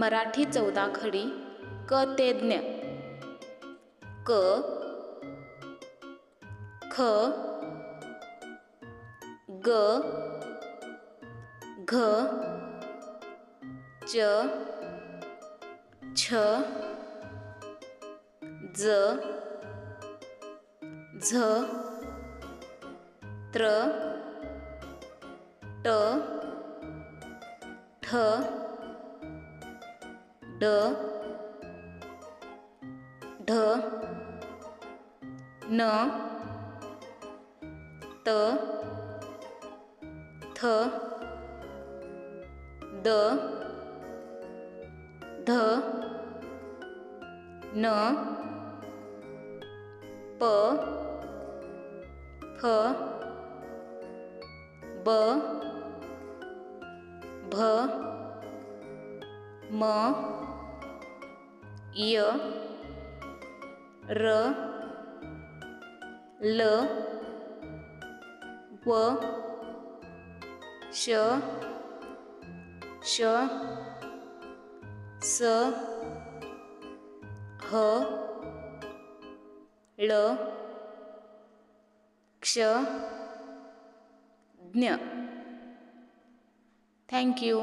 मराठी चौदाखडी क ते ज्ञ. क ख ग घ च छ ज झ त्र ट ठ ड ढ न त थ द ध न प फ ब भ म य र ल व श श स ह ळ क्ष ज्ञ थँक्यू